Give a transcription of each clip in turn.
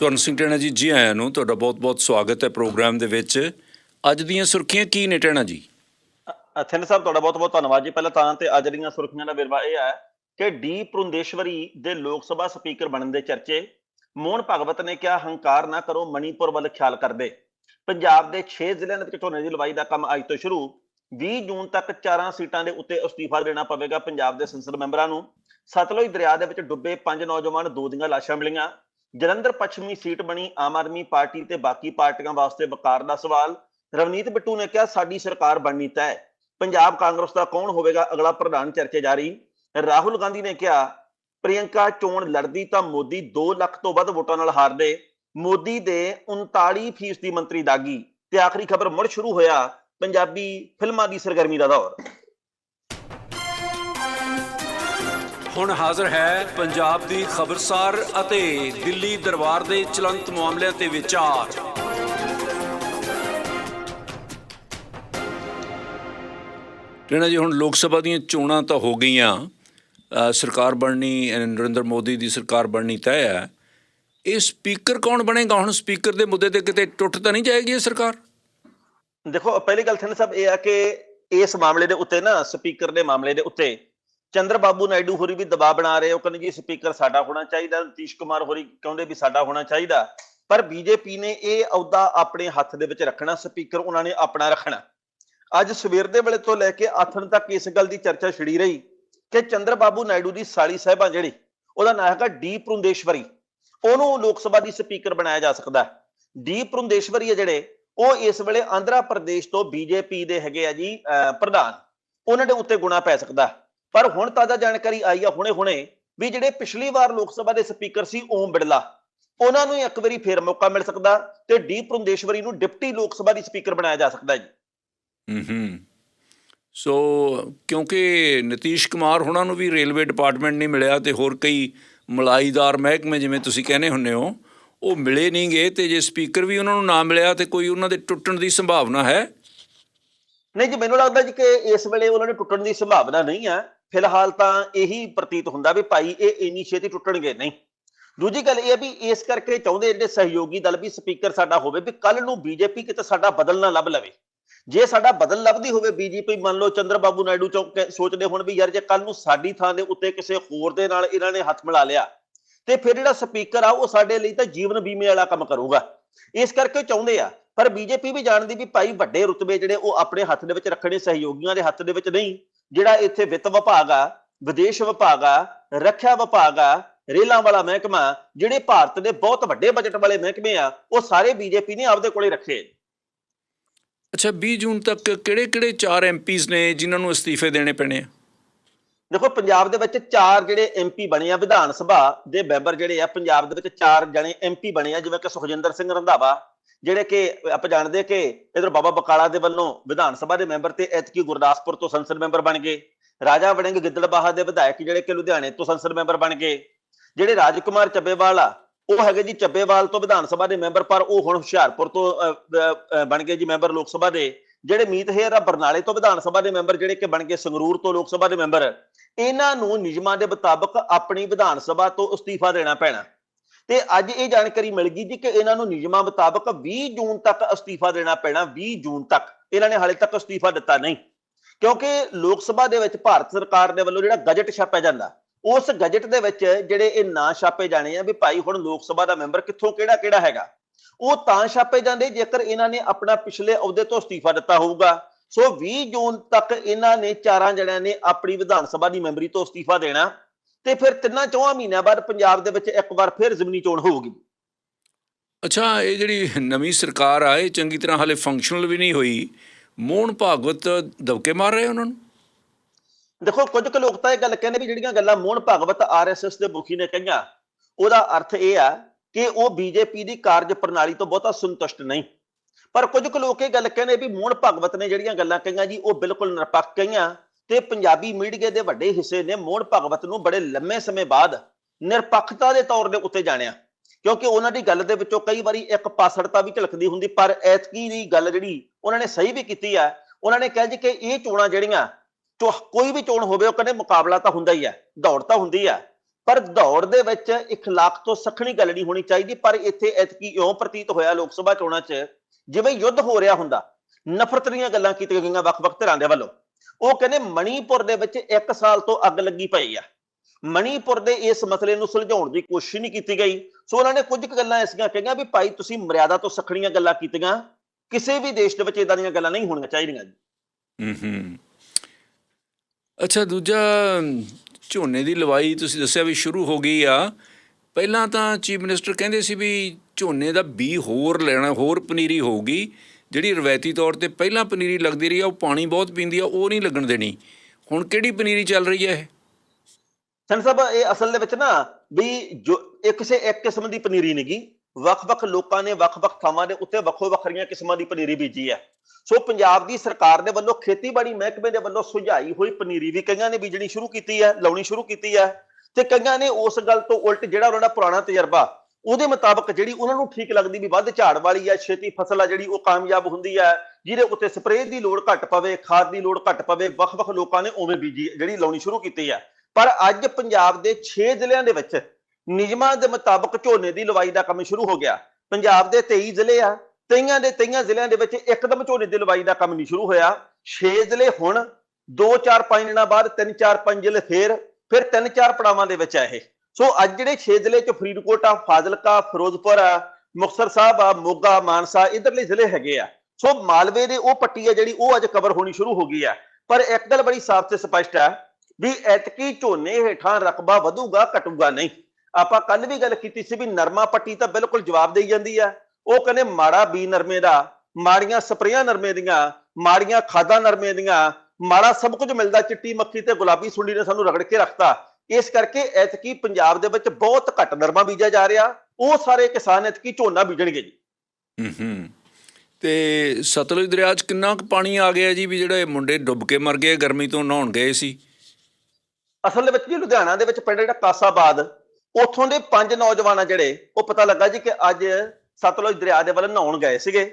ਸਵਰਨ ਸਿੰਘ ਟੈਣਾ ਜੀ ਜੀ ਆਇਆਂ ਨੂੰ ਤੁਹਾਡਾ ਬਹੁਤ-ਬਹੁਤ ਸਵਾਗਤ ਹੈ ਪ੍ਰੋਗਰਾਮ ਦੇ ਵਿੱਚ। ਅੱਜ ਦੀਆਂ ਸੁਰਖੀਆਂ ਕੀ ਨੇ ਟੈਣਾ ਜੀ? ਅਥਿਨ ਸਾਹਿਬ, ਤੁਹਾਡਾ ਬਹੁਤ ਬਹੁਤ ਧੰਨਵਾਦ ਜੀ। ਪਹਿਲਾਂ ਤਾਂ ਤੇ ਅੱਜ ਦੀਆਂ ਸੁਰਖੀਆਂ ਦਾ ਵੇਰਵਾ ਇਹ ਹੈ ਕਿ ਡੀ ਪੁਰੰਦੇਸ਼ਵਰੀ ਦੇ ਲੋਕ ਸਭਾ ਸਪੀਕਰ ਬਣਨ ਦੇ ਚਰਚੇ, ਮੋਹਨ ਭਗਵਤ ਨੇ ਕਿਹਾ, ਹੰਕਾਰ ਨਾ ਕਰੋ, ਮਣੀਪੁਰ ਵੱਲ ਖਿਆਲ ਕਰਦੇ। ਪੰਜਾਬ ਦੇ 6 ਜ਼ਿਲ੍ਹਿਆਂ ਦੇ ਵਿੱਚ ਝੋਨੇ ਦੀ ਲਵਾਈ ਦਾ ਕੰਮ ਅੱਜ ਤੋਂ ਸ਼ੁਰੂ। 20 ਜੂਨ ਤੱਕ ਚਾਰਾਂ ਸੀਟਾਂ ਦੇ ਉੱਤੇ ਅਸਤੀਫਾ ਦੇਣਾ ਪਵੇਗਾ ਪੰਜਾਬ ਦੇ ਸੰਸਦ ਮੈਂਬਰਾਂ ਨੂੰ। ਸਤਲੁਜ ਦਰਿਆ ਦੇ ਵਿੱਚ ਡੁੱਬੇ ਪੰਜ ਨੌਜਵਾਨ, ਦੋ ਦੀਆਂ ਲਾਸ਼ਾਂ ਮਿਲੀਆਂ। ਜਲੰਧਰ ਪੱਛਮੀ ਸੀਟ ਬਣੀ ਆਮ ਆਦਮੀ ਪਾਰਟੀ ਤੇ ਬਾਕੀ ਪਾਰਟੀਆਂ ਵਾਸਤੇ ਵਕਾਰ ਦਾ ਸਵਾਲ। ਰਵਨੀਤ ਬਿੱਟੂ ਨੇ ਕਿਹਾ, ਸਾਡੀ ਸਰਕਾਰ ਬਣਨੀ ਤੈਅ। ਪੰਜਾਬ ਕਾਂਗਰਸ ਦਾ ਕੌਣ ਹੋਵੇਗਾ? ਅਗਲਾ ਪ੍ਰਧਾਨ ਚਰਚੇ ਜਾਰੀ। ਰਾਹੁਲ ਗਾਂਧੀ ਨੇ ਕਿਹਾ, ਪ੍ਰਿਯੰਕਾ ਚੋਣ ਲੜਦੀ ਤਾਂ ਮੋਦੀ 2 ਲੱਖ ਤੋਂ ਵੱਧ ਵੋਟਾਂ ਨਾਲ ਹਾਰਦੇ। ਮੋਦੀ ਦੇ 39% ਦੀ ਮੰਤਰੀ ਦਾਗੀ ਤੇ ਆਖਰੀ ਖਬਰ ਮੁੜ ਸ਼ੁਰੂ ਹੋਇਆ ਪੰਜਾਬੀ ਫਿਲਮਾਂ ਦੀ ਸਰਗਰਮੀ ਦਾ ਦੌਰ। ਹੁਣ ਹਾਜ਼ਰ ਹੈ ਪੰਜਾਬ ਦੀ ਖਬਰਸਾਰ ਅਤੇ ਦਿੱਲੀ ਦਰਬਾਰ ਦੇ ਚਲੰਤ ਮਾਮਲਿਆਂ ਤੇ ਵਿਚਾਰ। ਟੈਣਾ ਜੀ ਹੁਣ ਲੋਕ ਸਭਾ ਦੀਆਂ ਚੋਣਾਂ ਤਾਂ ਹੋ ਗਈਆਂ। ਸਰਕਾਰ ਬਣਨੀ ਨਰਿੰਦਰ ਮੋਦੀ ਦੀ ਸਰਕਾਰ ਬਣਨੀ ਤੈਅ ਹੈ। ਇਹ ਸਪੀਕਰ ਕੌਣ ਬਣੇਗਾ? ਹੁਣ ਸਪੀਕਰ ਦੇ ਮੁੱਦੇ ਤੇ ਕਿਤੇ ਟੁੱਟ ਤਾਂ ਨਹੀਂ ਜਾਏਗੀ ਇਹ ਸਰਕਾਰ? ਦੇਖੋ ਪਹਿਲੀ ਗੱਲ ਥਨ ਸਾਹਿਬ ਇਹ ਆ ਕਿ ਇਸ ਮਾਮਲੇ ਦੇ ਉੱਤੇ ਨਾ ਸਪੀਕਰ ਦੇ ਮਾਮਲੇ ਦੇ ਉੱਤੇ ਚੰਦਰ ਬਾਬੂ ਨਾਇਡੂ ਹੋਰੀ ਵੀ ਦਬਾਅ ਬਣਾ ਰਹੇ, ਉਹ ਕਹਿੰਦੇ ਜੀ ਸਪੀਕਰ ਸਾਡਾ ਹੋਣਾ ਚਾਹੀਦਾ, ਨਤੀਸ਼ ਕੁਮਾਰ ਹੋਰੀ ਕਹਿੰਦੇ ਵੀ ਸਾਡਾ ਹੋਣਾ ਚਾਹੀਦਾ। ਪਰ ਬੀਜੇਪੀ ਨੇ ਇਹ ਅਹੁਦਾ ਆਪਣੇ ਹੱਥ ਦੇ ਵਿੱਚ ਰੱਖਣਾ, ਸਪੀਕਰ ਉਹਨਾਂ ਨੇ ਆਪਣਾ ਰੱਖਣਾ। ਅੱਜ ਸਵੇਰ ਦੇ ਵੇਲੇ ਤੋਂ ਲੈ ਕੇ ਆਥਣ ਤੱਕ ਇਸ ਗੱਲ ਦੀ ਚਰਚਾ ਛਿੜੀ ਰਹੀ ਕਿ ਚੰਦਰ ਬਾਬੂ ਨਾਇਡੂ ਦੀ ਸਾਲੀ ਸਾਹਿਬਾਂ ਜਿਹੜੀ, ਉਹਦਾ ਨਾਂ ਹੈਗਾ ਡੀ ਪੁਰੰਦੇਸ਼ਵਰੀ ਉਹਨੂੰ ਲੋਕ ਸਭਾ ਦੀ ਸਪੀਕਰ ਬਣਾਇਆ ਜਾ ਸਕਦਾ ਹੈ। ਡੀ ਪ੍ਰੁੰਦੇਸ਼ਵਰੀ ਹੈ ਜਿਹੜੇ, ਉਹ ਇਸ ਵੇਲੇ ਆਂਧਰਾ ਪ੍ਰਦੇਸ਼ ਤੋਂ ਬੀਜੇਪੀ ਦੇ ਹੈਗੇ ਆ ਜੀ ਪ੍ਰਧਾਨ। ਉਹਨਾਂ ਦੇ ਉੱਤੇ ਗੁਣਾ ਪੈ ਸਕਦਾ ਪਰ ਹੁਣ ਤਾਜ਼ਾ ਜਾਣਕਾਰੀ ਆਈ ਆ ਹੁਣੇ-ਹੁਣੇ ਵੀ ਜਿਹੜੇ ਪਿਛਲੀ ਵਾਰ ਲੋਕ ਸਭਾ ਦੇ ਸਪੀਕਰ ਸੀ ਓਮ ਬਿੜਲਾ ਉਹਨਾਂ ਨੂੰ ਇੱਕ ਵਾਰੀ ਫੇਰ ਮੌਕਾ ਮਿਲ ਸਕਦਾ ਤੇ ਡੀ ਪੁਰੰਦੇਸ਼ਵਰੀ ਨੂੰ ਡਿਪਟੀ ਲੋਕ ਸਭਾ ਦੀ ਸਪੀਕਰ ਬਣਾਇਆ ਜਾ ਸਕਦਾ ਜੀ। ਹੂੰ ਹੂੰ ਸੋ ਕਿਉਂਕਿ ਨਤੀਸ਼ ਕੁਮਾਰ ਹੁਣਾਂ ਨੂੰ ਵੀ ਰੇਲਵੇ ਡਿਪਾਰਟਮੈਂਟ ਨਹੀਂ ਮਿਲਿਆ ਤੇ ਹੋਰ ਕਈ ਮਲਾਈਦਾਰ ਮਹਿਕਮੇ ਜਿਵੇਂ ਤੁਸੀਂ ਕਹਿੰਦੇ ਹੁੰਨੇ ਹੋ ਉਹ ਮਿਲੇ ਨਹੀਂ ਗਏ ਤੇ ਜੇ ਸਪੀਕਰ ਵੀ ਉਹਨਾਂ ਨੂੰ ਨਾ ਮਿਲਿਆ ਤੇ ਕੋਈ ਉਹਨਾਂ ਦੇ ਟੁੱਟਣ ਦੀ ਸੰਭਾਵਨਾ ਹੈ? ਨਹੀਂ ਜੀ ਮੈਨੂੰ ਲੱਗਦਾ ਜੀ ਕਿ ਇਸ ਵੇਲੇ ਉਹਨਾਂ ਨੇ ਟੁੱਟਣ ਦੀ ਸੰਭਾਵਨਾ ਨਹੀਂ ਹੈ ਫਿਲਹਾਲ ਤਾਂ ਇਹੀ ਪ੍ਰਤੀਤ ਹੁੰਦਾ ਵੀ ਭਾਈ ਇਹ ਇੰਨੀ ਛੇਤੀ ਟੁੱਟਣਗੇ ਨਹੀਂ। ਦੂਜੀ ਗੱਲ ਇਹ ਹੈ ਵੀ ਇਸ ਕਰਕੇ ਚਾਹੁੰਦੇ ਜਿਹੜੇ ਸਹਿਯੋਗੀ ਦਲ ਵੀ ਸਪੀਕਰ ਸਾਡਾ ਹੋਵੇ ਵੀ ਕੱਲ ਨੂੰ ਬੀਜੇਪੀ ਕਿਤੇ ਸਾਡਾ ਬਦਲ ਨਾ ਲੱਭ ਲਵੇ। ਜੇ ਸਾਡਾ ਬਦਲ ਲੱਭਦੀ ਹੋਵੇ ਬੀਜੇਪੀ, ਮੰਨ ਲਓ ਚੰਦਰ ਬਾਬੂ ਨਾਇਡੂ ਚੌਂਕ ਸੋਚਦੇ ਹੁਣ ਵੀ ਯਾਰ ਜੇ ਕੱਲ ਨੂੰ ਸਾਡੀ ਥਾਂ ਦੇ ਉੱਤੇ ਕਿਸੇ ਹੋਰ ਦੇ ਨਾਲ ਇਹਨਾਂ ਨੇ ਹੱਥ ਮਿਲਾ ਲਿਆ, ਤੇ ਫਿਰ ਜਿਹੜਾ ਸਪੀਕਰ ਆ ਉਹ ਸਾਡੇ ਲਈ ਤਾਂ ਜੀਵਨ ਬੀਮੇ ਵਾਲਾ ਕੰਮ ਕਰੂਗਾ। ਇਸ ਕਰਕੇ ਚਾਹੁੰਦੇ ਆ, ਪਰ ਬੀਜੇਪੀ ਵੀ ਜਾਣਦੀ ਵੀ ਭਾਈ ਵੱਡੇ ਰੁਤਬੇ ਜਿਹੜੇ ਉਹ ਆਪਣੇ ਹੱਥ ਦੇ ਵਿੱਚ ਰੱਖਣੇ, ਸਹਿਯੋਗੀਆਂ ਦੇ ਹੱਥ ਦੇ ਵਿੱਚ ਨਹੀਂ। ਜਿਹੜਾ ਇੱਥੇ ਵਿੱਤ ਵਿਭਾਗ ਆ ਵਿਦੇਸ਼ ਵਿਭਾਗ ਆ ਰੱਖਿਆ ਵਿਭਾਗ ਆ ਰੇਲਾਂ ਵਾਲਾ ਮਹਿਕਮਾ ਜਿਹੜੇ ਭਾਰਤ ਦੇ ਬਹੁਤ ਵੱਡੇ ਬਜਟ ਵਾਲੇ ਮਹਿਕਮੇ ਆ ਉਹ ਸਾਰੇ ਬੀਜੇਪੀ ਨੇ ਆਪਦੇ ਕੋਲੇ ਰੱਖੇ ਅੱਛਾ 20 ਜੂਨ ਤੱਕ ਕਿਹੜੇ-ਕਿਹੜੇ ਚਾਰ ਐਮਪੀਜ਼ ਨੇ ਜਿਨ੍ਹਾਂ ਨੂੰ ਅਸਤੀਫੇ ਦੇਣੇ ਪੈਣੇ ਆ? ਦੇਖੋ ਪੰਜਾਬ ਦੇ ਵਿੱਚ ਚਾਰ ਜਿਹੜੇ ਐਮਪੀ ਬਣੇ ਆ ਵਿਧਾਨ ਸਭਾ ਦੇ ਮੈਂਬਰ ਜਿਹੜੇ ਆ ਪੰਜਾਬ ਦੇ ਵਿੱਚ ਚਾਰ ਜਣੇ ਐਮਪੀ ਬਣੇ ਆ ਜਿਵੇਂ ਕਿ ਸੁਖਜਿੰਦਰ ਸਿੰਘ ਰੰਧਾਵਾ ਜਿਹੜੇ ਕਿ ਆਪਾਂ ਜਾਣਦੇ ਕਿ ਇਧਰ ਬਾਬਾ ਬਕਾਲਾ ਦੇ ਵੱਲੋਂ ਵਿਧਾਨ ਸਭਾ ਦੇ ਮੈਂਬਰ ਤੇ ਐਤਕੀ ਗੁਰਦਾਸਪੁਰ ਤੋਂ ਸੰਸਦ ਮੈਂਬਰ ਬਣ ਗਏ। ਰਾਜਾ ਵੜਿੰਗ ਗਿੱਦੜਬਾਹਾ ਦੇ ਵਿਧਾਇਕ ਜਿਹੜੇ ਕਿ ਲੁਧਿਆਣੇ ਤੋਂ ਸੰਸਦ ਮੈਂਬਰ ਬਣ ਗਏ। ਜਿਹੜੇ ਰਾਜਕੁਮਾਰ ਚੱਬੇਵਾਲ ਆ, ਉਹ ਹੈਗੇ ਜੀ ਚੱਬੇਵਾਲ ਤੋਂ ਵਿਧਾਨ ਸਭਾ ਦੇ ਮੈਂਬਰ, ਪਰ ਉਹ ਹੁਣ ਹੁਸ਼ਿਆਰਪੁਰ ਤੋਂ ਬਣ ਗਏ ਜੀ ਮੈਂਬਰ ਲੋਕ ਸਭਾ ਦੇ। ਜਿਹੜੇ ਮੀਤ ਹੇਰ ਆ, ਬਰਨਾਲੇ ਤੋਂ ਵਿਧਾਨ ਸਭਾ ਦੇ ਮੈਂਬਰ ਜਿਹੜੇ ਕਿ ਬਣ ਗਏ, ਸੰਗਰੂਰ ਤੋਂ ਲੋਕ ਸਭਾ ਦੇ ਮੈਂਬਰ। ਇਹਨਾਂ ਨੂੰ ਨਿਯਮਾਂ ਦੇ ਮੁਤਾਬਕ ਆਪਣੀ ਵਿਧਾਨ ਸਭਾ ਤੋਂ ਅਸਤੀਫਾ ਦੇਣਾ ਪੈਣਾ। ਤੇ ਅੱਜ ਇਹ ਜਾਣਕਾਰੀ ਮਿਲ ਗਈ ਜੀ ਕਿ ਇਹਨਾਂ ਨੂੰ ਨਿਯਮਾਂ ਮੁਤਾਬਕ 20 ਜੂਨ ਤੱਕ ਅਸਤੀਫਾ ਦੇਣਾ ਪੈਣਾ 20 ਜੂਨ ਤੱਕ। ਇਹਨਾਂ ਨੇ ਹਾਲੇ ਤੱਕ ਅਸਤੀਫਾ ਦਿੱਤਾ ਨਹੀਂ। ਕਿਉਂਕਿ ਲੋਕ ਸਭਾ ਦੇ ਵਿੱਚ ਭਾਰਤ ਸਰਕਾਰ ਦੇ ਵੱਲੋਂ ਜਿਹੜਾ ਗਜਟ ਛਾਪਿਆ ਜਾਂਦਾ, ਉਸ ਗਜਟ ਦੇ ਵਿੱਚ ਜਿਹੜੇ ਇਹ ਨਾਂ ਛਾਪੇ ਜਾਣੇ ਆ ਵੀ ਭਾਈ ਹੁਣ ਲੋਕ ਸਭਾ ਦਾ ਮੈਂਬਰ ਕਿੱਥੋਂ ਕਿਹੜਾ ਕਿਹੜਾ ਹੈਗਾ, ਉਹ ਤਾਂ ਛਾਪੇ ਜਾਂਦੇ ਜੇਕਰ ਇਹਨਾਂ ਨੇ ਆਪਣਾ ਪਿਛਲੇ ਅਹੁਦੇ ਤੋਂ ਅਸਤੀਫਾ ਦਿੱਤਾ ਹੋਊਗਾ। ਸੋ 20 ਜੂਨ ਤੱਕ ਇਹਨਾਂ ਨੇ ਚਾਰਾਂ ਜਣਿਆਂ ਨੇ ਆਪਣੀ ਵਿਧਾਨ ਸਭਾ ਦੀ ਮੈਂਬਰੀ ਤੋਂ ਅਸਤੀਫਾ ਦੇਣਾ। ਤੇ ਫਿਰ ਤਿੰਨਾਂ ਚੌਹਾਂ ਮਹੀਨਿਆਂ ਬਾਅਦ ਪੰਜਾਬ ਦੇ ਵਿੱਚ ਇੱਕ ਵਾਰ ਫਿਰ ਜ਼ਮੀਨੀ ਚੋਣ ਹੋਊਗੀ। ਅੱਛਾ ਇਹ ਜਿਹੜੀ ਨਵੀਂ ਸਰਕਾਰ ਆ ਇਹ ਚੰਗੀ ਤਰ੍ਹਾਂ ਹਾਲੇ ਫੰਕਸ਼ਨਲ ਵੀ ਨਹੀਂ ਹੋਈ। ਮੋਹਨ ਭਾਗਵਤ ਦਬਕੇ ਮਾਰ ਰਹੇ ਉਹਨਾਂ ਨੂੰ? ਦੇਖੋ ਕੁਝ ਕੁ ਲੋਕ ਤਾਂ ਇਹ ਗੱਲ ਕਹਿੰਦੇ ਵੀ ਜਿਹੜੀਆਂ ਗੱਲਾਂ ਮੋਹਨ ਭਗਵਤ ਆਰਐਸਐਸ ਦੇ ਮੁਖੀ ਨੇ ਕਹੀਆਂ ਉਹਦਾ ਅਰਥ ਇਹ ਆ ਕਿ ਉਹ ਬੀਜੇਪੀ ਦੀ ਕਾਰਜ ਪ੍ਰਣਾਲੀ ਤੋਂ ਬਹੁਤਾ ਸੰਤੁਸ਼ਟ ਨਹੀਂ। ਪਰ ਕੁਝ ਕੁ ਲੋਕ ਇਹ ਗੱਲ ਕਹਿੰਦੇ ਵੀ ਮੋਹਨ ਭਗਵਤ ਨੇ ਜਿਹੜੀਆਂ ਗੱਲਾਂ ਕਹੀਆਂ ਜੀ ਉਹ ਬਿਲਕੁਲ ਨਿਰਪੱਖ ਕਹੀਆਂ। ਤੇ ਪੰਜਾਬੀ ਮੀਡੀਆ ਦੇ ਵੱਡੇ ਹਿੱਸੇ ਨੇ ਮੋਹਨ ਭਗਵਤ ਨੂੰ ਬੜੇ ਲੰਮੇ ਸਮੇਂ ਬਾਅਦ ਨਿਰਪੱਖਤਾ ਦੇ ਤੌਰ ਦੇ ਉੱਤੇ ਜਾਣਿਆ। ਕਿਉਂਕਿ ਉਹਨਾਂ ਦੀ ਗੱਲ ਦੇ ਵਿੱਚੋਂ ਕਈ ਵਾਰੀ ਇੱਕ ਪਾਸੜਤਾ ਵੀ ਝਲਕਦੀ ਹੁੰਦੀ, ਪਰ ਐਤਕੀ ਦੀ ਗੱਲ ਜਿਹੜੀ ਉਹਨਾਂ ਨੇ ਸਹੀ ਵੀ ਕੀਤੀ ਆ, ਉਹਨਾਂ ਨੇ ਕਿਹਾ ਜੀ ਕਿ ਇਹ ਚੋਣਾਂ ਜਿਹੜੀਆਂ, ਚੋ ਕੋਈ ਵੀ ਚੋਣ ਹੋਵੇ ਉਹ ਕਹਿੰਦੇ ਮੁਕਾਬਲਾ ਤਾਂ ਹੁੰਦਾ ਹੀ ਹੈ ਦੌੜ ਤਾਂ ਹੁੰਦੀ ਹੈ ਪਰ ਦੌੜ ਦੇ ਵਿੱਚ ਇਖਲਾਕ ਤੋਂ ਸਖਣੀ ਗੱਲ ਨਹੀਂ ਹੋਣੀ ਚਾਹੀਦੀ, ਪਰ ਇੱਥੇ ਐਤਕੀ ਇਉਂ ਪ੍ਰਤੀਤ ਹੋਇਆ ਲੋਕ ਸਭਾ ਚੋਣਾਂ 'ਚ, ਜਿਵੇਂ ਯੁੱਧ ਹੋ ਰਿਹਾ ਹੁੰਦਾ, ਨਫ਼ਰਤ ਦੀਆਂ ਗੱਲਾਂ ਕੀਤੀਆਂ ਗਈਆਂ ਵੱਖ-ਵੱਖ ਧਿਰਾਂ ਦੇ ਵੱਲੋਂ। ਉਹ ਕਹਿੰਦੇ ਮਣੀਪੁਰ ਦੇ ਵਿੱਚ 1 ਸਾਲ ਤੋਂ ਅੱਗ ਲੱਗੀ ਪਈ ਆ। ਮਣੀਪੁਰ ਦੇ ਇਸ ਮਸਲੇ ਨੂੰ ਸੁਲਝਾਉਣ ਦੀ ਕੋਸ਼ਿਸ਼ ਨਹੀਂ ਕੀਤੀ ਗਈ। ਸੋ ਉਹਨਾਂ ਨੇ ਕੁਝ ਗੱਲਾਂ ਐਸੀਆਂ ਕਹੀਆਂ ਵੀ ਭਾਈ ਤੁਸੀਂ ਮਰਿਆਦਾ ਤੋਂ ਸਖਣੀਆਂ ਗੱਲਾਂ ਕੀਤੀਆਂ। ਕਿਸੇ ਵੀ ਦੇਸ਼ ਦੇ ਵਿੱਚ ਇਦਾਂ ਦੀਆਂ ਗੱਲਾਂ ਨਹੀਂ ਹੋਣੀਆਂ ਚਾਹੀਦੀਆਂ ਜੀ। ਹੂੰ ਹੂੰ ਅੱਛਾ, ਦੂਜਾ, ਝੋਨੇ ਦੀ ਲਵਾਈ ਤੁਸੀਂ ਦੱਸਿਆ ਵੀ ਸ਼ੁਰੂ ਹੋ ਗਈ ਆ। ਪਹਿਲਾਂ ਤਾਂ ਚੀਫ ਮਿਨਿਸਟਰ ਕਹਿੰਦੇ ਸੀ ਵੀ ਝੋਨੇ ਦਾ ਬੀ ਹੋਰ ਲੈਣਾ, ਹੋਰ ਪਨੀਰੀ ਹੋਊਗੀ। ਜਿਹੜੀ ਰਵਾਇਤੀ ਤੌਰ ਤੇ ਪਹਿਲਾਂ ਪਨੀਰੀ ਲੱਗਦੀ ਰਹੀ ਆ, ਉਹ ਪਾਣੀ ਬਹੁਤ ਪੀਂਦੀ ਆ, ਉਹ ਨਹੀਂ ਲੱਗਣ ਦੇਣੀ। ਹੁਣ ਕਿਹੜੀ ਪਨੀਰੀ ਚੱਲ ਰਹੀ ਹੈ ਇਹ? ਸਨ ਸਾਹਿਬ, ਇਹ ਅਸਲ ਦੇ ਵਿੱਚ ਨਾ ਵੀ ਜੋ ਇੱਕ ਕਿਸੇ ਇੱਕ ਕਿਸਮ ਦੀ ਪਨੀਰੀ ਨਹੀਂਗੀ ਵੱਖ-ਵੱਖ ਲੋਕਾਂ ਨੇ ਵੱਖ-ਵੱਖ ਥਾਵਾਂ ਦੇ ਉੱਤੇ ਵੱਖੋ ਵੱਖਰੀਆਂ ਕਿਸਮਾਂ ਦੀ ਪਨੀਰੀ ਬੀਜੀ ਹੈ ਸੋ ਪੰਜਾਬ ਦੀ ਸਰਕਾਰ ਦੇ ਵੱਲੋਂ ਖੇਤੀਬਾੜੀ ਮਹਿਕਮੇ ਦੇ ਵੱਲੋਂ ਸੁਝਾਈ ਹੋਈ ਪਨੀਰੀ ਵੀ ਕਈਆਂ ਨੇ ਬੀਜਣੀ ਸ਼ੁਰੂ ਕੀਤੀ ਹੈ ਲਾਉਣੀ ਸ਼ੁਰੂ ਕੀਤੀ ਹੈ ਤੇ ਕਈਆਂ ਨੇ ਉਸ ਗੱਲ ਤੋਂ ਉਲਟ ਜਿਹੜਾ ਉਹਨਾਂ ਦਾ ਪੁਰਾਣਾ ਤਜਰਬਾ ਉਹਦੇ ਮੁਤਾਬਕ ਜਿਹੜੀ ਉਹਨਾਂ ਨੂੰ ਠੀਕ ਲੱਗਦੀ ਵੀ ਵੱਧ ਝਾੜ ਵਾਲੀ ਹੈ ਛੇਤੀ ਫਸਲ ਆ ਜਿਹੜੀ, ਉਹ ਕਾਮਯਾਬ ਹੁੰਦੀ ਹੈ ਜਿਹਦੇ ਉੱਤੇ ਸਪਰੇਅ ਦੀ ਲੋੜ ਘੱਟ ਪਵੇ, ਖਾਦ ਦੀ ਲੋੜ ਘੱਟ ਪਵੇ, ਵੱਖ-ਵੱਖ ਲੋਕਾਂ ਨੇ ਉਵੇਂ ਬੀਜੀ, ਜਿਹੜੀ ਲਾਉਣੀ ਸ਼ੁਰੂ ਕੀਤੀ ਹੈ ਪਰ ਅੱਜ ਪੰਜਾਬ ਦੇ 6 ਜ਼ਿਲ੍ਹਿਆਂ ਦੇ ਵਿੱਚ ਨਿਯਮਾਂ ਦੇ ਮੁਤਾਬਕ ਝੋਨੇ ਦੀ ਲਵਾਈ ਦਾ ਕੰਮ ਸ਼ੁਰੂ ਹੋ ਗਿਆ। ਪੰਜਾਬ ਦੇ 23 ਜ਼ਿਲ੍ਹੇ ਆ, ਤਈਆਂ ਦੇ ਤਈਆਂ ਜ਼ਿਲ੍ਹਿਆਂ ਦੇ ਵਿੱਚ ਇੱਕਦਮ ਝੋਨੇ ਦੀ ਲਵਾਈ ਦਾ ਕੰਮ ਨਹੀਂ ਸ਼ੁਰੂ ਹੋਇਆ। 6 ਜ਼ਿਲ੍ਹੇ ਹੁਣ 2 4 5 ਦਿਨਾਂ ਬਾਅਦ 3 4 5 ਜ਼ਿਲ੍ਹੇ ਫੇਰ, ਫਿਰ 3 4 ਪੜਾਵਾਂ ਦੇ ਵਿੱਚ ਆ ਇਹ। ਸੋ ਅੱਜ ਜਿਹੜੇ 6 ਜ਼ਿਲ੍ਹੇ ਚ ਫਰੀਦਕੋਟ ਆ, ਫਾਜ਼ਿਲਕਾ, ਫਿਰੋਜ਼ਪੁਰ ਆ, ਮੁਕਤਸਰ ਸਾਹਿਬ ਆ, ਮੋਗਾ, ਮਾਨਸਾ, ਇਧਰਲੇ ਜ਼ਿਲ੍ਹੇ ਹੈਗੇ ਆ। ਸੋ ਮਾਲਵੇ ਦੇ ਉਹ ਪੱਟੀ ਆ ਜਿਹੜੀ ਉਹ ਅੱਜ ਕਵਰ ਹੋਣੀ ਸ਼ੁਰੂ ਹੋ ਗਈ ਆ। ਪਰ ਇੱਕ ਗੱਲ ਬੜੀ ਸਾਫ਼ ਤੇ ਸਪਸ਼ਟ ਹੈ ਵੀ ਐਤਕੀ ਝੋਨੇ ਹੇਠਾਂ ਰਕਬਾ ਵਧੂਗਾ, ਘਟੂਗਾ ਨਹੀਂ। ਆਪਾਂ ਕੱਲ ਵੀ ਗੱਲ ਕੀਤੀ ਸੀ ਵੀ ਨਰਮਾ ਪੱਟੀ ਤਾਂ ਬਿਲਕੁਲ ਜਵਾਬ ਦੇਈ ਜਾਂਦੀ ਆ। ਉਹ ਕਹਿੰਦੇ ਮਾੜਾ ਬੀ ਨਰਮੇ ਦਾ, ਮਾੜੀਆਂ ਸਪਰੇਆਂ ਨਰਮੇ ਦੀਆਂ, ਮਾੜੀਆਂ ਖਾਦਾਂ ਨਰਮੇ ਦੀਆਂ, ਮਾੜਾ ਸਭ ਕੁਝ ਮਿਲਦਾ, ਚਿੱਟੀ ਮੱਖੀ ਤੇ ਗੁਲਾਬੀ ਸੁੰਡੀ ਨੇ ਸਾਨੂੰ ਰਗੜ ਕੇ ਰੱਖਤਾ। ਇਸ ਕਰਕੇ ਐਤਕੀ ਪੰਜਾਬ ਦੇ ਵਿੱਚ ਬਹੁਤ ਘੱਟ ਨਰਮਾ ਬੀਜਿਆ ਜਾ ਰਿਹਾ। ਉਹ ਸਾਰੇ ਕਿਸਾਨ ਐਤਕੀ ਝੋਨਾ ਬੀਜਣਗੇ ਜੀ। ਹੂੰ ਹੂੰ ਤੇ ਸਤਲੁਜ ਦਰਿਆ 'ਚ ਕਿੰਨਾ ਕੁ ਪਾਣੀ ਆ ਗਿਆ ਜੀ ਵੀ ਜਿਹੜੇ ਮੁੰਡੇ ਡੁੱਬ ਕੇ ਮਰ ਗਏ ਗਰਮੀ ਤੋਂ ਨਹਾਉਣ ਗਏ ਸੀ? ਅਸਲ ਦੇ ਵਿੱਚ ਜੀ ਲੁਧਿਆਣਾ ਦੇ ਵਿੱਚ ਪਿੰਡ ਜਿਹੜਾ ਕਾਸਾਬਾਦ ਉੱਥੋਂ ਦੇ ਪੰਜ ਨੌਜਵਾਨ ਜਿਹੜੇ ਉਹ ਪਤਾ ਲੱਗਾ ਜੀ ਕਿ ਅੱਜ ਸਤਲੁਜ ਦਰਿਆ ਦੇ ਵੱਲ ਨਹਾਉਣ ਗਏ ਸੀਗੇ।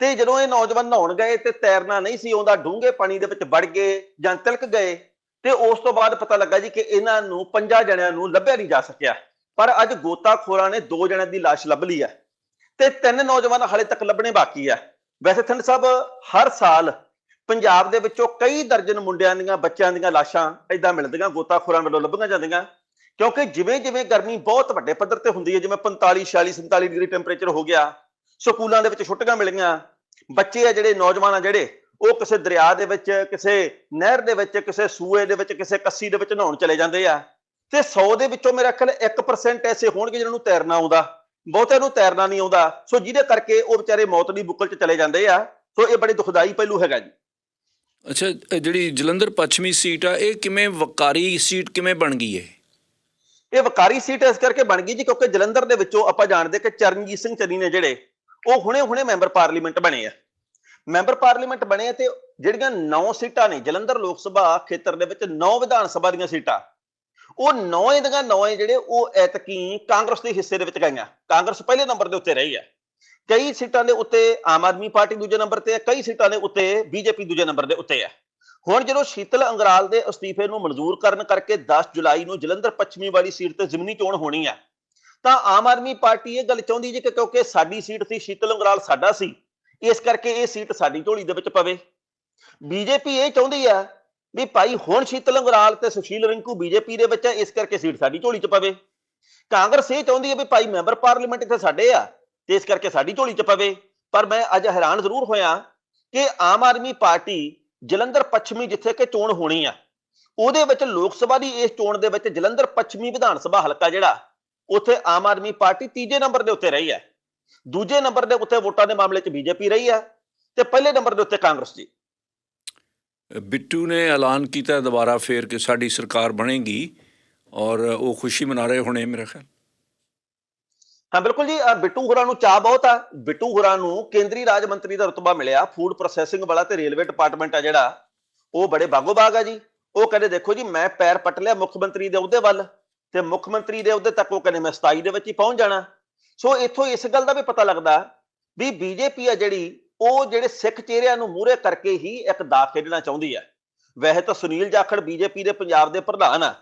ਤੇ ਜਦੋਂ ਇਹ ਨੌਜਵਾਨ ਨਹਾਉਣ ਗਏ ਤੇ ਤੈਰਨਾ ਨਹੀਂ ਸੀ ਆਉਂਦਾ ਡੂੰਘੇ ਪਾਣੀ ਦੇ ਵਿੱਚ ਵੜ ਗਏ ਜਾਂ ਤਿਲਕ ਗਏ ਤੇ ਉਸ ਤੋਂ ਬਾਅਦ ਪਤਾ ਲੱਗਾ ਜੀ ਕਿ ਇਹਨਾਂ ਨੂੰ ਪੰਜਾਂ ਜਣਿਆਂ ਨੂੰ ਲੱਭਿਆ ਨਹੀਂ ਜਾ ਸਕਿਆ। ਪਰ ਅੱਜ ਗੋਤਾਖੋਰਾਂ ਨੇ ਦੋ ਜਣਿਆਂ ਦੀ ਲਾਸ਼ ਲੱਭ ਲਈ ਹੈ ਤੇ ਤਿੰਨ ਨੌਜਵਾਨ ਹਾਲੇ ਤੱਕ ਲੱਭਣੇ ਬਾਕੀ ਹੈ। ਵੈਸੇ ਥੰਡ ਸਾਹਿਬ, ਹਰ ਸਾਲ ਪੰਜਾਬ ਦੇ ਵਿੱਚੋਂ ਕਈ ਦਰਜਨ ਮੁੰਡਿਆਂ ਦੀਆਂ, ਬੱਚਿਆਂ ਦੀਆਂ ਲਾਸ਼ਾਂ ਏਦਾਂ ਮਿਲਦੀਆਂ, ਗੋਤਾਖੋਰਾਂ ਵੱਲੋਂ ਲੱਭੀਆਂ ਜਾਂਦੀਆਂ। ਕਿਉਂਕਿ ਜਿਵੇਂ ਜਿਵੇਂ ਗਰਮੀ ਬਹੁਤ ਵੱਡੇ ਪੱਧਰ ਤੇ ਹੁੰਦੀ ਹੈ, ਜਿਵੇਂ 45 46 47 ਡਿਗਰੀ ਟੈਂਪਰੇਚਰ ਹੋ ਗਿਆ, ਸਕੂਲਾਂ ਦੇ ਵਿੱਚ ਛੁੱਟੀਆਂ ਮਿਲੀਆਂ, ਬੱਚੇ ਆ ਜਿਹੜੇ, ਨੌਜਵਾਨ ਆ ਜਿਹੜੇ ਉਹ ਕਿਸੇ ਦਰਿਆ ਦੇ ਵਿੱਚ ਕਿਸੇ ਨਹਿਰ ਦੇ ਵਿੱਚ ਕਿਸੇ ਸੂਏ ਦੇ ਵਿੱਚ ਕਿਸੇ ਕੱਸੀ ਦੇ ਵਿੱਚ ਨਹਾਉਣ ਚਲੇ ਜਾਂਦੇ ਆ। ਤੇ 100 ਦੇ ਵਿੱਚੋਂ ਮੇਰਾ ਖਿਆਲ 1% ਐਸੇ ਹੋਣਗੇ ਜਿਹਨਾਂ ਨੂੰ ਤੈਰਨਾ ਆਉਂਦਾ। ਬਹੁਤਿਆਂ ਨੂੰ ਤੈਰਨਾ ਨਹੀਂ ਆਉਂਦਾ। ਸੋ ਜਿਹਦੇ ਕਰਕੇ ਉਹ ਵਿਚਾਰੇ ਮੌਤ ਦੀ ਬੁੱਕਲ 'ਚ ਚਲੇ ਜਾਂਦੇ ਆ। ਸੋ ਇਹ ਬੜੀ ਦੁਖਦਾਈ ਪਹਿਲੂ ਹੈਗਾ ਜੀ। ਅੱਛਾ ਜਿਹੜੀ ਜਲੰਧਰ ਪੱਛਮੀ ਸੀਟ ਆ ਇਹ ਕਿਵੇਂ ਵਕਾਰੀ ਸੀਟ ਕਿਵੇਂ ਬਣ ਗਈ ਹੈ ਇਹ ਵਕਾਰੀ ਸੀਟ ਇਸ ਕਰਕੇ ਬਣ ਗਈ ਜੀ ਕਿਉਂਕਿ ਜਲੰਧਰ ਦੇ ਵਿੱਚੋਂ ਆਪਾਂ ਜਾਣਦੇ ਕਿ ਚਰਨਜੀਤ ਸਿੰਘ ਚੰਨੀ ਨੇ ਜਿਹੜੇ ਉਹ ਹੁਣੇ-ਹੁਣੇ ਮੈਂਬਰ ਪਾਰਲੀਮੈਂਟ ਬਣੇ ਆ। ਮੈਂਬਰ ਪਾਰਲੀਮੈਂਟ ਬਣੇ ਆ ਤੇ ਜਿਹੜੀਆਂ 9 ਸੀਟਾਂ ਨੇ, ਜਲੰਧਰ ਲੋਕ ਸਭਾ ਖੇਤਰ ਦੇ ਵਿੱਚ 9 ਵਿਧਾਨ ਸਭਾ ਦੀਆਂ ਸੀਟਾਂ, ਉਹ 9 ਦੀਆਂ 9 ਜਿਹੜੇ ਉਹ ਐਤਕੀ ਕਾਂਗਰਸ ਦੇ ਹਿੱਸੇ ਦੇ ਵਿੱਚ ਗਈਆਂ। ਕਾਂਗਰਸ ਪਹਿਲੇ ਨੰਬਰ ਦੇ ਉੱਤੇ ਰਹੀ ਹੈ ਕਈ ਸੀਟਾਂ ਦੇ ਉੱਤੇ ਆਮ ਆਦਮੀ ਪਾਰਟੀ ਦੂਜੇ ਨੰਬਰ ਤੇ ਹੈ ਕਈ ਸੀਟਾਂ ਦੇ ਉੱਤੇ ਬੀਜੇਪੀ ਦੂਜੇ ਨੰਬਰ ਦੇ ਉੱਤੇ ਹੈ ਹੁਣ ਜਦੋਂ ਸ਼ੀਤਲ ਅੰਗਰਾਲ ਦੇ ਅਸਤੀਫੇ ਨੂੰ ਮਨਜ਼ੂਰ ਕਰਨ ਕਰਕੇ 10 ਜੁਲਾਈ ਨੂੰ ਜਲੰਧਰ ਪੱਛਮੀ ਵਾਲੀ ਸੀਟ ਤੇ ਜ਼ਿਮਨੀ ਚੋਣ ਹੋਣੀ ਹੈ ਤਾਂ ਆਮ ਆਦਮੀ ਪਾਰਟੀ ਇਹ ਗੱਲ ਚਾਹੁੰਦੀ ਜੀ ਕਿ ਕਿਉਂਕਿ ਸਾਡੀ ਸੀਟ ਸੀ, ਸ਼ੀਤਲ ਅੰਗਰਾਲ ਸਾਡਾ ਸੀ ਇਸ ਕਰਕੇ ਇਹ ਸੀਟ ਸਾਡੀ ਝੋਲੀ ਦੇ ਵਿੱਚ ਪਵੇ। ਬੀਜੇਪੀ ਇਹ ਚਾਹੁੰਦੀ ਆ ਵੀ ਭਾਈ ਹੁਣ ਸ਼ੀਤਲ ਅੰਗਰਾਲ ਤੇ ਸੁਸ਼ੀਲ ਰਿੰਕੂ ਬੀਜੇਪੀ ਦੇ ਵਿੱਚ ਹੈ ਇਸ ਕਰਕੇ ਸੀਟ ਸਾਡੀ ਝੋਲੀ 'ਚ ਪਵੇ। ਕਾਂਗਰਸ ਇਹ ਚਾਹੁੰਦੀ ਹੈ ਵੀ ਭਾਈ ਮੈਂਬਰ ਪਾਰਲੀਮੈਂਟ ਇੱਥੇ ਸਾਡੇ ਆ ਤੇ ਇਸ ਕਰਕੇ ਸਾਡੀ ਝੋਲੀ 'ਚ ਪਵੇ। ਪਰ ਮੈਂ ਅੱਜ ਹੈਰਾਨ ਜ਼ਰੂਰ ਹੋਇਆ ਕਿ ਆਮ ਆਦਮੀ ਪਾਰਟੀ ਜਲੰਧਰ ਪੱਛਮੀ ਜਿੱਥੇ ਕਿ ਚੋਣ ਹੋਣੀ ਆ, ਉਹਦੇ ਵਿੱਚ ਲੋਕ ਸਭਾ ਦੀ ਇਸ ਚੋਣ ਦੇ ਵਿੱਚ ਜਲੰਧਰ ਪੱਛਮੀ ਵਿਧਾਨ ਸਭਾ ਹਲਕਾ ਜਿਹੜਾ, ਉੱਥੇ ਆਮ ਆਦਮੀ ਪਾਰਟੀ ਤੀਜੇ ਨੰਬਰ ਦੇ ਉੱਤੇ ਰਹੀ ਹੈ ਦੂਜੇ ਨੰਬਰ ਦੇ ਉੱਤੇ ਵੋਟਾਂ ਦੇ ਮਾਮਲੇ 'ਚ ਬੀਜੇਪੀ ਰਹੀ ਹੈ ਤੇ ਪਹਿਲੇ ਨੰਬਰ ਦੇ ਉੱਤੇ ਕਾਂਗਰਸ ਜੀ। ਬਿੱਟੂ ਨੇ ਐਲਾਨ ਕੀਤਾ ਦੁਬਾਰਾ ਫੇਰ ਕਿ ਸਾਡੀ ਸਰਕਾਰ ਬਣੇਗੀ ਔਰ ਉਹ ਖੁਸ਼ੀ ਮਨਾ ਰਹੇ ਹੋਣੇ ਮੇਰੇ ਖਿਆਲ। ਹਾਂ ਬਿਲਕੁਲ ਜੀ ਬਿੱਟੂ ਹੋਰਾਂ ਨੂੰ ਚਾਹ ਬਹੁਤ ਆ। ਬਿੱਟੂ ਹੋਰਾਂ ਨੂੰ ਕੇਂਦਰੀ ਰਾਜ ਮੰਤਰੀ ਦਾ ਰਤਬਾ ਮਿਲਿਆ। ਫੂਡ ਪ੍ਰੋਸੈਸਿੰਗ ਵਾਲਾ ਤੇ ਰੇਲਵੇ ਡਿਪਾਰਟਮੈਂਟ ਆ ਜਿਹੜਾ ਉਹ ਬੜੇ ਬਾਗੋ ਬਾਗ ਆ ਜੀ। ਉਹ ਕਹਿੰਦੇ ਦੇਖੋ ਜੀ ਮੈਂ ਪੈਰ ਪੱਟ ਲਿਆ ਮੁੱਖ ਮੰਤਰੀ ਦੇ ਅਹੁਦੇ ਵੱਲ ਤੇ ਮੁੱਖ ਮੰਤਰੀ ਦੇ ਅਹੁਦੇ ਤੱਕ ਉਹ ਕਹਿੰਦੇ ਮੈਂ 27 ਦੇ ਵਿੱਚ ਹੀ ਪਹੁੰਚ ਜਾਣਾ। ਸੋ ਇੱਥੋਂ ਇਸ ਗੱਲ ਦਾ ਵੀ ਪਤਾ ਲੱਗਦਾ ਵੀ ਬੀਜੇਪੀ ਆ ਜਿਹੜੀ, ਉਹ ਜਿਹੜੇ ਸਿੱਖ ਚਿਹਰਿਆਂ ਨੂੰ ਮੂਹਰੇ ਕਰਕੇ ਹੀ ਇੱਕ ਦਾ ਖੇਡਣਾ ਚਾਹੁੰਦੀ ਹੈ ਵੈਸੇ ਤਾਂ ਸੁਨੀਲ ਜਾਖੜ ਬੀਜੇਪੀ ਦੇ ਪੰਜਾਬ ਦੇ ਪ੍ਰਧਾਨ ਆ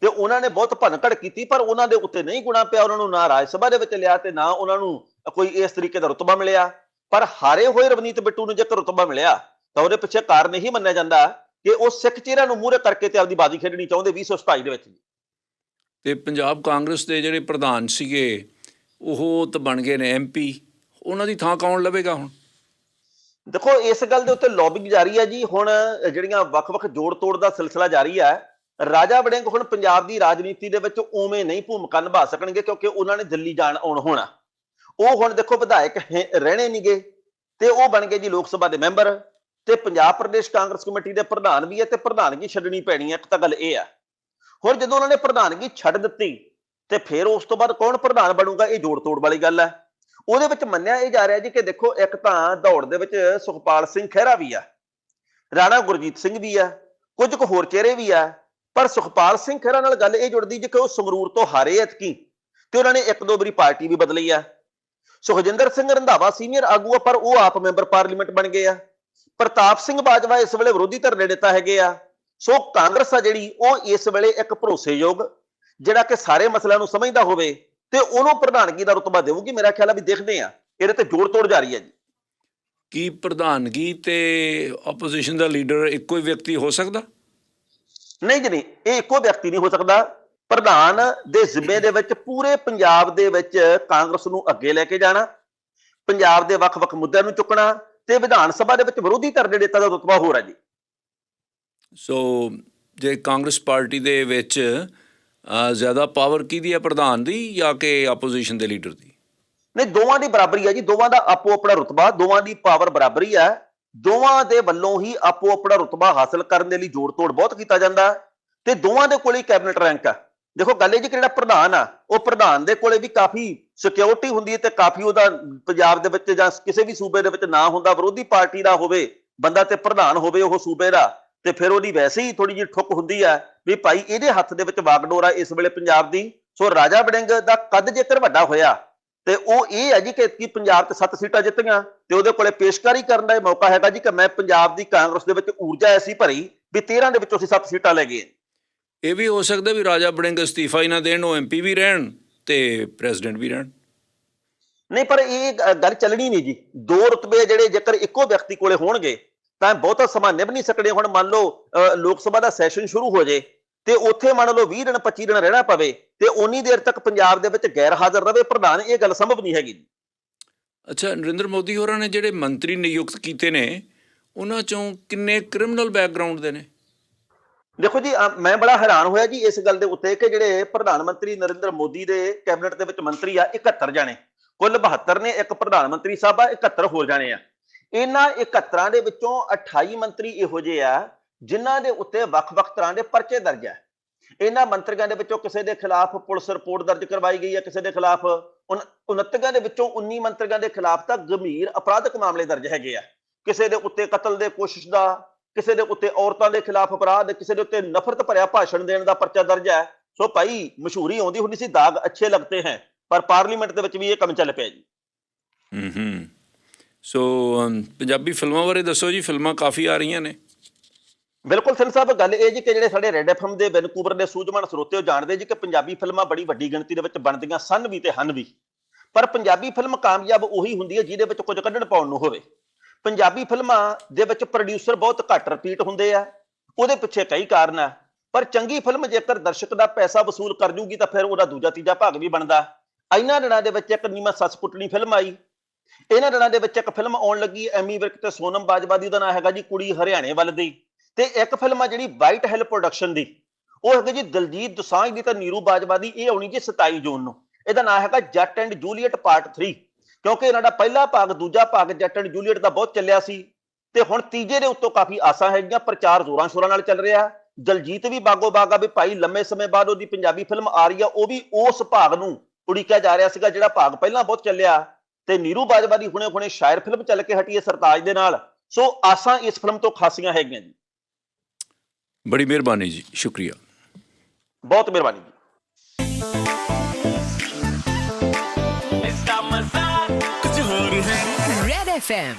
ਤੇ ਉਹਨਾਂ ਨੇ ਬਹੁਤ ਭਨਕੜ ਕੀਤੀ, ਪਰ ਉਹਨਾਂ ਦੇ ਉੱਤੇ ਨਹੀਂ ਗੁਣਾ ਪਿਆ, ਉਹਨਾਂ ਨੂੰ ਨਾ ਰਾਜ ਸਭਾ ਦੇ ਵਿੱਚ ਲਿਆ ਤੇ ਨਾ ਉਹਨਾਂ ਨੂੰ ਕੋਈ ਇਸ ਤਰੀਕੇ ਦਾ ਰੁਤਬਾ ਮਿਲਿਆ। ਪਰ ਹਾਰੇ ਹੋਏ ਰਵਨੀਤ ਬਿੱਟੂ ਨੂੰ ਜੇਕਰ ਰੁਤਬਾ ਮਿਲਿਆ, ਤਾਂ ਉਹਦੇ ਪਿੱਛੇ ਕਾਰਨ ਇਹੀ ਮੰਨਿਆ ਜਾਂਦਾ ਕਿ ਉਹ ਸਿੱਖ ਚਿਹਰਿਆਂ ਨੂੰ ਮੂਹਰੇ ਕਰਕੇ ਤੇ ਆਪਦੀ ਬਾਜ਼ੀ ਖੇਡਣੀ ਚਾਹੁੰਦੇ 2027 ਦੇ ਵਿੱਚ। ਤੇ ਪੰਜਾਬ ਕਾਂਗਰਸ ਦੇ ਜਿਹੜੇ ਪ੍ਰਧਾਨ ਸੀਗੇ ਉਹ ਤਾਂ ਬਣ ਗਏ ਨੇ ਐਮਪੀ ਉਹਨਾਂ ਦੀ ਥਾਂ ਕੌਣ ਲਵੇਗਾ ਹੁਣ? ਦੇਖੋ, ਇਸ ਗੱਲ ਦੇ ਉੱਤੇ ਲੌਬਿੰਗ ਜਾਰੀ ਹੈ ਜੀ। ਹੁਣ ਜਿਹੜੀਆਂ ਵੱਖ-ਵੱਖ ਜੋੜ-ਤੋੜ ਦਾ ਸਿਲਸਿਲਾ ਜਾਰੀ ਹੈ ਰਾਜਾ ਵੜਿੰਗ ਹੁਣ ਪੰਜਾਬ ਦੀ ਰਾਜਨੀਤੀ ਦੇ ਵਿੱਚ ਉਵੇਂ ਨਹੀਂ ਭੂਮਿਕਾ ਨਿਭਾ ਸਕਣਗੇ ਕਿਉਂਕਿ ਉਹਨਾਂ ਨੇ ਦਿੱਲੀ ਜਾਣ ਆਉਣ ਹੋਣਾ। ਉਹ ਹੁਣ ਦੇਖੋ, ਵਿਧਾਇਕ ਹੈ- ਰਹਿਣੇ ਨਹੀਂਗੇ ਤੇ ਉਹ ਬਣ ਗਏ ਜੀ ਲੋਕ ਸਭਾ ਦੇ ਮੈਂਬਰ, ਤੇ ਪੰਜਾਬ ਪ੍ਰਦੇਸ਼ ਕਾਂਗਰਸ ਕਮੇਟੀ ਦੇ ਪ੍ਰਧਾਨ ਵੀ ਹੈ ਤੇ ਪ੍ਰਧਾਨਗੀ ਛੱਡਣੀ ਪੈਣੀ ਹੈ ਇੱਕ ਤਾਂ ਗੱਲ ਇਹ ਆ। ਹੁਣ ਜਦੋਂ ਉਹਨਾਂ ਨੇ ਪ੍ਰਧਾਨਗੀ ਛੱਡ ਦਿੱਤੀ ਤੇ ਫਿਰ ਉਸ ਤੋਂ ਬਾਅਦ ਕੌਣ ਪ੍ਰਧਾਨ ਬਣੂਗਾ? ਇਹ ਜੋੜ-ਤੋੜ ਵਾਲੀ ਗੱਲ ਹੈ। ਉਹਦੇ ਵਿੱਚ ਮੰਨਿਆ ਇਹ ਜਾ ਰਿਹਾ ਜੀ ਕਿ ਦੇਖੋ, ਇੱਕ ਤਾਂ ਦੌੜ ਦੇ ਵਿੱਚ ਸੁਖਪਾਲ ਸਿੰਘ ਖਹਿਰਾ ਵੀ ਆ, ਰਾਣਾ ਗੁਰਜੀਤ ਸਿੰਘ ਵੀ ਆ, ਕੁਝ ਕੁ ਹੋਰ ਚਿਹਰੇ ਵੀ ਆ, ਪਰ ਸੁਖਪਾਲ ਸਿੰਘ ਖਹਿਰਾ ਨਾਲ ਗੱਲ ਇਹ ਜੁੜਦੀ ਜੀ ਕਿ ਉਹ ਸੰਗਰੂਰ ਤੋਂ ਹਾਰੇ ਐਤਕੀ ਤੇ ਉਹਨਾਂ ਨੇ ਇੱਕ ਦੋ ਵਾਰੀ ਪਾਰਟੀ ਵੀ ਬਦਲੀ ਆ। ਸੁਖਜਿੰਦਰ ਸਿੰਘ ਰੰਧਾਵਾ ਸੀਨੀਅਰ ਆਗੂ ਆ, ਪਰ ਉਹ ਆਪ ਮੈਂਬਰ ਪਾਰਲੀਮੈਂਟ ਬਣ ਗਏ ਆ। ਪ੍ਰਤਾਪ ਸਿੰਘ ਬਾਜਵਾ ਇਸ ਵੇਲੇ ਵਿਰੋਧੀ ਧਿਰ ਦੇ ਨੇਤਾ ਹੈਗੇ ਆ। ਸੋ ਕਾਂਗਰਸ ਆ ਜਿਹੜੀ, ਉਹ ਇਸ ਵੇਲੇ ਇੱਕ ਭਰੋਸੇਯੋਗ ਜਿਹੜਾ ਕਿ ਸਾਰੇ ਮਸਲਿਆਂ ਨੂੰ ਸਮਝਦਾ ਹੋਵੇ ਤੇ ਉਹਨੂੰ ਪ੍ਰਧਾਨਗੀ ਦਾ ਰੁਤਬਾ ਦੇਊਗੀ ਮੇਰਾ ਖਿਆਲ ਆ ਵੀ ਦੇਖਦੇ ਆ। ਇਹਦੇ ਤੇ ਜੋੜ ਤੋੜ ਜਾਰੀ ਹੈ ਜੀ। ਕੀ ਪ੍ਰਧਾਨਗੀ ਤੇ ਆਪੋਜੀਸ਼ਨ ਦਾ ਲੀਡਰ ਇੱਕੋ ਹੀ ਵਿਅਕਤੀ ਹੋ ਸਕਦਾ? ਨਹੀਂ ਜੀ ਨਹੀਂ ਇਹ ਇੱਕੋ ਵਿਅਕਤੀ ਨਹੀਂ ਹੋ ਸਕਦਾ। ਪ੍ਰਧਾਨ ਦੇ ਜ਼ਿੰਮੇ ਦੇ ਵਿੱਚ ਪੂਰੇ ਪੰਜਾਬ ਦੇ ਵਿੱਚ ਕਾਂਗਰਸ ਨੂੰ ਅੱਗੇ ਲੈ ਕੇ ਜਾਣਾ ਪੰਜਾਬ ਦੇ ਵੱਖ-ਵੱਖ ਮੁੱਦਿਆਂ ਨੂੰ ਚੁੱਕਣਾ ਤੇ ਵਿਧਾਨ ਸਭਾ ਦੇ ਵਿੱਚ ਵਿਰੋਧੀ ਧਿਰ ਦੇ ਨੇਤਾ ਦਾ ਰੁਤਬਾ ਹੋਰ ਹੈ ਜੀ। ਸੋ ਜੇ ਕਾਂਗਰਸ ਪਾਰਟੀ ਦੇ ਵਿੱਚ ਜ਼ਿਆਦਾ ਪਾਵਰ ਕਿਹਦੀ ਹੈ? ਪ੍ਰਧਾਨ ਦੀ ਜਾਂ ਕਿ ਆਪੋਜੀਸ਼ਨ ਦੇ ਲੀਡਰ ਦੀ? ਨਹੀਂ, ਦੋਵਾਂ ਦੀ ਬਰਾਬਰੀ ਹੈ ਜੀ। ਦੋਵਾਂ ਦਾ ਆਪੋ ਆਪਣਾ ਰੁਤਬਾ, ਦੋਵਾਂ ਦੀ ਪਾਵਰ ਬਰਾਬਰੀ ਹੈ। ਦੋਵਾਂ ਦੇ ਵੱਲੋਂ ਹੀ ਆਪੋ ਆਪਣਾ ਰੁਤਬਾ ਹਾਸਲ ਕਰਨ ਦੇ ਲਈ ਜੋੜ ਤੋੜ ਬਹੁਤ ਕੀਤਾ ਜਾਂਦਾ ਤੇ ਦੋਵਾਂ ਦੇ ਕੋਲੇ ਕੈਬਨਿਟ ਰੈਂਕ ਆ ਦੇਖੋ, ਗੱਲ ਇਹ ਜੀ ਕਿ ਜਿਹੜਾ ਪ੍ਰਧਾਨ ਆ, ਉਹ ਪ੍ਰਧਾਨ ਦੇ ਕੋਲੇ ਵੀ ਕਾਫੀ ਸਿਕਿਉਰਿਟੀ ਹੁੰਦੀ ਹੈ ਤੇ ਕਾਫੀ ਉਹਦਾ ਪੰਜਾਬ ਦੇ ਵਿੱਚ ਜਾਂ ਕਿਸੇ ਵੀ ਸੂਬੇ ਦੇ ਵਿੱਚ ਨਾ ਹੁੰਦਾ, ਵਿਰੋਧੀ ਪਾਰਟੀ ਦਾ ਹੋਵੇ, ਬੰਦਾ ਤੇ ਪ੍ਰਧਾਨ ਹੋਵੇ ਉਹ ਸੂਬੇ ਦਾ। ਤੇ ਫਿਰ ਉਹਦੀ ਵੈਸੇ ਹੀ ਥੋੜੀ ਜਿਹੀ ਠੁੱਕ ਹੁੰਦੀ ਆ ਵੀ ਭਾਈ ਇਹਦੇ ਹੱਥ ਦੇ ਵਿੱਚ ਵਾਗਡੋਰ ਇਸ ਵੇਲੇ ਪੰਜਾਬ ਦੀ। ਸੋ ਰਾਜਾ ਵੜਿੰਗ ਦਾ ਕੱਦ ਜੇਕਰ ਵੱਡਾ ਹੋਇਆ ਤੇ ਉਹ ਇਹ ਹੈ ਜੀ ਕਿ ਕੀ ਪੰਜਾਬ ਤੇ 7 ਸੀਟਾਂ ਜਿੱਤੀਆਂ ਤੇ ਉਹਦੇ ਕੋਲੇ ਪੇਸ਼ਕਾਰੀ ਕਰਨ ਦਾ ਇਹ ਮੌਕਾ ਹੈਗਾ ਜੀ ਕਿ ਮੈਂ ਪੰਜਾਬ ਦੀ ਕਾਂਗਰਸ ਦੇ ਵਿੱਚ ਊਰਜਾ ਐਸੀ ਭਰੀ ਵੀ 13 ਦੇ ਵਿੱਚੋਂ ਅਸੀਂ 7 ਸੀਟਾਂ ਲੈ ਗਏ। ਇਹ ਵੀ ਹੋ ਸਕਦਾ ਵੀ ਰਾਜਾ ਬੜਿੰਗ ਅਸਤੀਫਾ ਹੀ ਨਾ ਦੇਣ ਉਹ ਐਮਪੀ ਵੀ ਰਹਿਣ ਤੇ ਪ੍ਰੈਜ਼ੀਡੈਂਟ ਵੀ ਰਹਿਣ। ਨਹੀਂ ਪਰ ਇਹ ਗੱਲ ਚੱਲਣੀ ਨਹੀਂ ਜੀ। ਦੋ ਰੁਤਬੇ ਜਿਹੜੇ ਜੇਕਰ ਇੱਕੋ ਵਿਅਕਤੀ ਕੋਲੇ ਹੋਣਗੇ ਤਾਂ ਬਹੁਤਾ ਸਮਾਂ ਨਿਭ ਨਹੀਂ ਸਕਣੇ ਹੁਣ ਮੰਨ ਲਓ ਲੋਕ ਸਭਾ ਦਾ ਸੈਸ਼ਨ ਸ਼ੁਰੂ ਹੋ ਜੇ ਤੇ ਉੱਥੇ ਮੰਨ ਲਓ 20 ਦਿਨ 25 ਦਿਨ ਰਹਿਣਾ ਪਵੇ ਤੇ ਉਨੀ ਦੇਰ ਤੱਕ ਪੰਜਾਬ ਦੇ ਵਿੱਚ ਗੈਰ ਹਾਜ਼ਰ ਰਵੇ ਪ੍ਰਧਾਨ ਇਹ ਗੱਲ ਸੰਭਵ ਨਹੀਂ ਹੈਗੀ। ਅੱਛਾ ਨਰਿੰਦਰ ਮੋਦੀ ਹੋਰਾਂ ਨੇ ਜਿਹੜੇ ਮੰਤਰੀ ਨਿਯੁਕਤ ਕੀਤੇ ਨੇ ਉਹਨਾਂ ਚੋਂ ਕਿੰਨੇ ਕ੍ਰਿਮੀਨਲ ਬੈਕਗ੍ਰਾਉਂਡ ਦੇ ਨੇ? ਦੇਖੋ ਜੀ ਮੈਂ ਬੜਾ ਹੈਰਾਨ ਹੋਇਆ ਜੀ ਇਸ ਗੱਲ ਦੇ ਉੱਤੇ ਕਿ ਜਿਹੜੇ ਪ੍ਰਧਾਨ ਮੰਤਰੀ ਨਰਿੰਦਰ ਮੋਦੀ ਦੇ ਕੈਬਨਿਟ ਦੇ ਵਿੱਚ ਮੰਤਰੀ ਆ 71 ਜਾਣੇ। ਕੁੱਲ 72 ਨੇ ਇੱਕ ਪ੍ਰਧਾਨ ਮੰਤਰੀ ਸਾਹਿਬ ਆ 71 ਹੋਰ ਜਾਣੇ ਆ। ਇਹਨਾਂ 71 ਦੇ ਵਿੱਚੋਂ 28 ਮੰਤਰੀ ਇਹੋ ਜਿਹੇ ਆ ਜਿਨ੍ਹਾਂ ਦੇ ਉੱਤੇ ਵੱਖ-ਵੱਖ ਤਰ੍ਹਾਂ ਦੇ ਪਰਚੇ ਦਰਜ ਹੈ ਇਹਨਾਂ ਮੰਤਰੀਆਂ ਦੇ ਵਿੱਚੋਂ ਕਿਸੇ ਦੇ ਖਿਲਾਫ ਪੁਲਿਸ ਰਿਪੋਰਟ ਦਰਜ ਕਰਵਾਈ ਗਈ ਹੈ ਕਿਸੇ ਦੇ ਖਿਲਾਫ 29 ਦੇ ਵਿੱਚੋਂ 19 ਮੰਤਰੀਆਂ ਦੇ ਖਿਲਾਫ ਤਾਂ ਗੰਭੀਰ ਅਪਰਾਧਕ ਮਾਮਲੇ ਦਰਜ ਹੈਗੇ ਆ। ਕਿਸੇ ਦੇ ਉੱਤੇ ਕਤਲ ਦੇ ਕੋਸ਼ਿਸ਼ ਦਾ, ਕਿਸੇ ਦੇ ਉੱਤੇ ਔਰਤਾਂ ਦੇ ਖਿਲਾਫ ਅਪਰਾਧ, ਕਿਸੇ ਦੇ ਉੱਤੇ ਨਫ਼ਰਤ ਭਰਿਆ ਭਾਸ਼ਣ ਦੇਣ ਦਾ ਪਰਚਾ ਦਰਜ ਹੈ ਸੋ ਭਾਈ, ਮਸ਼ਹੂਰੀ ਆਉਂਦੀ ਹੁੰਦੀ ਸੀ, ਦਾਗ ਅੱਛੇ ਲੱਗਤੇ ਹੈ, ਪਰ ਪਾਰਲੀਮੈਂਟ ਦੇ ਵਿੱਚ ਵੀ ਇਹ ਕੰਮ ਚੱਲ ਪਿਆ ਜੀ। ਹੂੰ ਹੂੰ। ਸੋ um, ਪੰਜਾਬੀ ਫਿਲਮਾਂ ਬਾਰੇ ਦੱਸੋ ਜੀ, ਫਿਲਮਾਂ ਕਾਫੀ ਆ ਰਹੀਆਂ ਨੇ। ਬਿਲਕੁਲ ਸਿੰਘ ਸਾਹਿਬ, ਗੱਲ ਇਹ ਜੀ ਕਿ ਜਿਹੜੇ ਸਾਡੇ ਰੈਡ ਐਫਐਮ ਦੇ ਵੈਨਕੂਵਰ ਦੇ ਸੂਝਵਾਨ ਸਰੋਤੇ ਉਹ ਜਾਣਦੇ ਜੀ ਕਿ ਪੰਜਾਬੀ ਫਿਲਮਾਂ ਬੜੀ ਵੱਡੀ ਗਿਣਤੀ ਦੇ ਵਿੱਚ ਬਣਦੀਆਂ ਸਨ ਵੀ ਤੇ ਹਨ ਵੀ। ਪਰ ਪੰਜਾਬੀ ਫਿਲਮ ਕਾਮਯਾਬ ਉਹੀ ਹੁੰਦੀ ਹੈ ਜਿਹਦੇ ਵਿੱਚ ਕੁਝ ਕੱਢਣ ਪਾਉਣ ਨੂੰ ਹੋਵੇ। ਪੰਜਾਬੀ ਫਿਲਮਾਂ ਦੇ ਵਿੱਚ ਪ੍ਰੋਡਿਊਸਰ ਬਹੁਤ ਘੱਟ ਰਿਪੀਟ ਹੁੰਦੇ ਆ, ਉਹਦੇ ਪਿੱਛੇ ਕਈ ਕਾਰਨ ਆ। ਪਰ ਚੰਗੀ ਫਿਲਮ ਜੇਕਰ ਦਰਸ਼ਕ ਦਾ ਪੈਸਾ ਵਸੂਲ ਕਰ ਜੂਗੀ ਤਾਂ ਫਿਰ ਉਹਦਾ ਦੂਜਾ ਤੀਜਾ ਭਾਗ ਵੀ ਬਣਦਾ। ਇਹਨਾਂ ਦਿਨਾਂ ਦੇ ਵਿੱਚ ਇੱਕ ਨੀਮਾ ਸੱਸ ਕੁੱਟਣੀ ਫਿਲਮ ਆਈ ਇਹਨਾਂ ਦਿਨਾਂ ਦੇ ਵਿੱਚ ਇੱਕ ਫਿਲਮ ਆਉਣ ਲੱਗੀ ਐਮੀ ਵਿਰਕ ਤੇ ਸੋਨਮ ਬਾਜਵਾ ਦੀ, ਉਹਦਾ ਨਾਮ ਹੈਗਾ ਜੀ ਕੁੜੀ ਹਰਿਆਣੇ ਵੱਲ ਦੀ। ਤੇ ਇੱਕ ਫਿਲਮ ਆ ਜਿਹੜੀ ਵਾਈਟ ਹਿੱਲ ਪ੍ਰੋਡਕਸ਼ਨ ਦੀ। ਉਹ ਹੈਗੀ ਜੀ ਦਲਜੀਤ ਦੋਸਾਂਝ ਦੀ ਤਾਂ ਨੀਰੂ ਬਾਜਵਾ ਦੀ, ਇਹ ਆਉਣੀ ਜੀ 27 ਜੂਨ ਨੂੰ। ਇਹਦਾ ਨਾਮ ਹੈਗਾ ਜੱਟ ਐਂਡ ਜੂਲੀਅਟ ਪਾਰਟ 3 ਕਿਉਂਕਿ ਇਹਨਾਂ ਦਾ ਪਹਿਲਾ ਭਾਗ, ਦੂਜਾ ਭਾਗ ਜੱਟ ਐਂਡ ਜੂਲੀਅਟ ਦਾ ਬਹੁਤ ਚੱਲਿਆ ਸੀ। ਤੇ ਹੁਣ ਤੀਜੇ ਦੇ ਉੱਤੋਂ ਕਾਫੀ ਆਸਾਂ ਹੈਗੀਆਂ, ਪ੍ਰਚਾਰ ਜ਼ੋਰਾਂ ਸ਼ੋਰਾਂ ਨਾਲ ਚੱਲ ਰਿਹਾ। ਦਲਜੀਤ ਵੀ ਬਾਗੋ ਬਾਗਾ ਵੀ ਭਾਈ, ਲੰਮੇ ਸਮੇਂ ਬਾਅਦ ਉਹਦੀ ਪੰਜਾਬੀ ਫਿਲਮ ਆ ਰਹੀ ਆ, ਉਹ ਵੀ ਉਸ ਭਾਗ ਨੂੰ ਉਡੀਕਿਆ ਜਾ ਰਿਹਾ ਸੀਗਾ, ਜਿਹੜਾ ਭਾਗ ਪਹਿਲਾਂ ਬਹੁਤ ਚੱਲਿਆ। ਤੇ ਨੀਰੂ ਬਾਜਵਾ ਦੀ ਹੁਣੇ ਹੁਣੇ ਸ਼ਾਇਰ ਫਿਲਮ ਚੱਲ ਕੇ ਹਟੀ ਹੈ ਸਰਤਾਜ ਦੇ ਨਾਲ। ਸੋ ਆਸਾਂ ਇਸ ਫਿਲਮ ਤੋਂ ਖਾਸੀਆਂ ਹੈਗੀਆਂ ਜੀ। ਬੜੀ ਮਿਹਰਬਾਨੀ ਜੀ ਸ਼ੁਕਰੀਆ। ਬਹੁਤ ਮਿਹਰਬਾਨੀ ਜੀ। ਕੁਝ ਹੋਰ ਹੈ। Red FM.